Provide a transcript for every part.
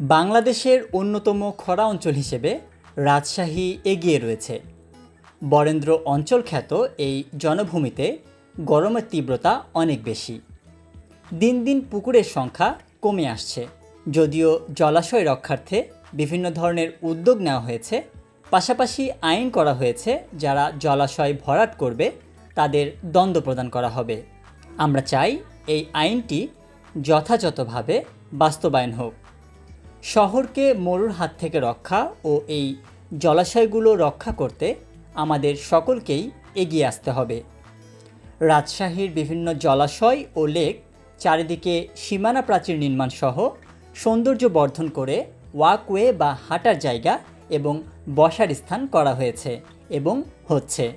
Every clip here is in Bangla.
বাংলাদেশের অন্যতম খরা অঞ্চল হিসেবে রাজশাহী এগিয়ে রয়েছে। বরেন্দ্র অঞ্চল খ্যাত এই জনভূমিতে গরমের তীব্রতা অনেক বেশি। দিন দিন পুকুরের সংখ্যা কমে আসছে। যদিও জলাশয় রক্ষার্থে বিভিন্ন ধরনের উদ্যোগ নেওয়া হয়েছে, পাশাপাশি আইন করা হয়েছে যারা জলাশয় ভরাট করবে, তাদের দণ্ড প্রদান করা হবে। আমরা চাই এই আইনটি যথাযথভাবে বাস্তবায়ন হোক। শহরকে মরুর হাত থেকে রক্ষা ও এই জলাশয়গুলো রক্ষা করতে আমাদের সকলকেই এগিয়ে আসতে হবে। রাজশাহীর বিভিন্ন জলাশয় ও লেক চারিদিকে সীমানা প্রাচীর নির্মাণ সহ সৌন্দর্য বর্ধন করে ওয়াকওয়ে বা হাঁটার জায়গা এবং বসার স্থান করা হয়েছে এবং হচ্ছে।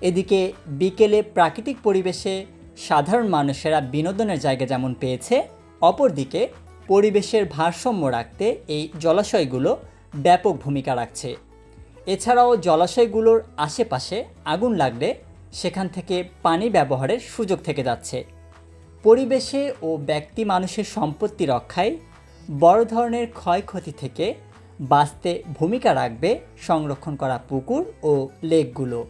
এদিকে বিকেলে প্রাকৃতিক পরিবেশে সাধারণ মানুষেরা বিনোদনের জায়গা যেমন পেয়েছে, অপরদিকে পরিবেশের ভারসাম্য রাখতে এই জলাশয়গুলো ব্যাপক ভূমিকা রাখছে। এছাড়াও জলাশয়গুলোর আশেপাশে আগুন লাগলে সেখান থেকে পানি ব্যবহারের সুযোগ থেকে যাচ্ছে। পরিবেশে ও ব্যক্তি মানুষের সম্পত্তি রক্ষায় বড় ধরনের ক্ষয়ক্ষতি থেকে বাঁচতে ভূমিকা রাখবে সংরক্ষণ করা পুকুর ও লেকগুলো।